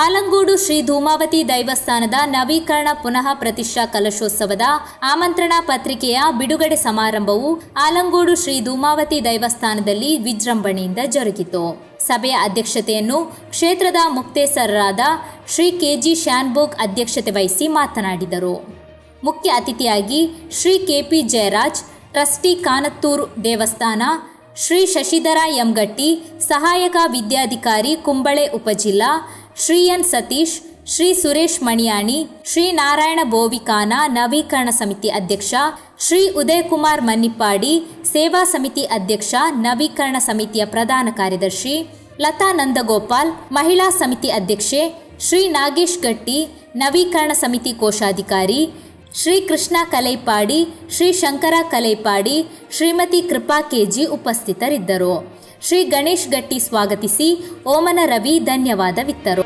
ಆಲಂಗೂಡು ಶ್ರೀ ಧೂಮಾವತಿ ದೈವಸ್ಥಾನದ ನವೀಕರಣ ಪುನಃ ಪ್ರತಿಷ್ಠಾ ಕಲಶೋತ್ಸವದ ಆಮಂತ್ರಣ ಪತ್ರಿಕೆಯ ಬಿಡುಗಡೆ ಸಮಾರಂಭವು ಆಲಂಗೂಡು ಶ್ರೀ ಧೂಮಾವತಿ ದೈವಸ್ಥಾನದಲ್ಲಿ ವಿಜೃಂಭಣೆಯಿಂದ ಜರುಗಿತು. ಸಭೆಯ ಅಧ್ಯಕ್ಷತೆಯನ್ನು ಕ್ಷೇತ್ರದ ಮುಕ್ತೇಸರರಾದ ಶ್ರೀ ಕೆಜಿ ಶ್ಯಾನ್ಬೋಗ್ ಅಧ್ಯಕ್ಷತೆ ವಹಿಸಿ ಮಾತನಾಡಿದರು. ಮುಖ್ಯ ಅತಿಥಿಯಾಗಿ ಶ್ರೀ ಕೆಪಿ ಜಯರಾಜ್, ಟ್ರಸ್ಟಿ ಕಾನತ್ತೂರು ದೇವಸ್ಥಾನ, ಶ್ರೀ ಶಶಿಧರ ಎಂಗಟ್ಟಿ ಸಹಾಯಕ ವಿದ್ಯಾಧಿಕಾರಿ ಕುಂಬಳೆ ಉಪಜಿಲ್ಲಾ ಶ್ರೀ ಎನ್ ಸತೀಶ್, ಶ್ರೀ ಸುರೇಶ್ ಮಣಿಯಾಣಿ, ಶ್ರೀ ನಾರಾಯಣ ಬೋವಿಕಾನ ನವೀಕರಣ ಸಮಿತಿ ಅಧ್ಯಕ್ಷ, ಶ್ರೀ ಉದಯಕುಮಾರ್ ಮನ್ನಿಪ್ಪಾಡಿ, ಸೇವಾ ಸಮಿತಿ ಅಧ್ಯಕ್ಷ, ನವೀಕರಣ ಸಮಿತಿಯ ಪ್ರಧಾನ ಕಾರ್ಯದರ್ಶಿ, ಲತಾ ನಂದಗೋಪಾಲ್, ಮಹಿಳಾ ಸಮಿತಿ ಅಧ್ಯಕ್ಷೆ, ಶ್ರೀ ನಾಗೇಶ್ ಗಟ್ಟಿ, ನವೀಕರಣ ಸಮಿತಿ ಕೋಶಾಧಿಕಾರಿ, ಶ್ರೀ ಕೃಷ್ಣ ಕಲೈಪಾಡಿ, ಶ್ರೀ ಶಂಕರ ಕಲೈಪಾಡಿ, ಶ್ರೀಮತಿ ಕೃಪಾ ಕೆಜಿ ಉಪಸ್ಥಿತರಿದ್ದರು. ಶ್ರೀ ಗಣೇಶ್ ಗಟ್ಟಿ ಸ್ವಾಗತಿಸಿ ಓಮನ ರವಿ ಧನ್ಯವಾದವಿತ್ತರು.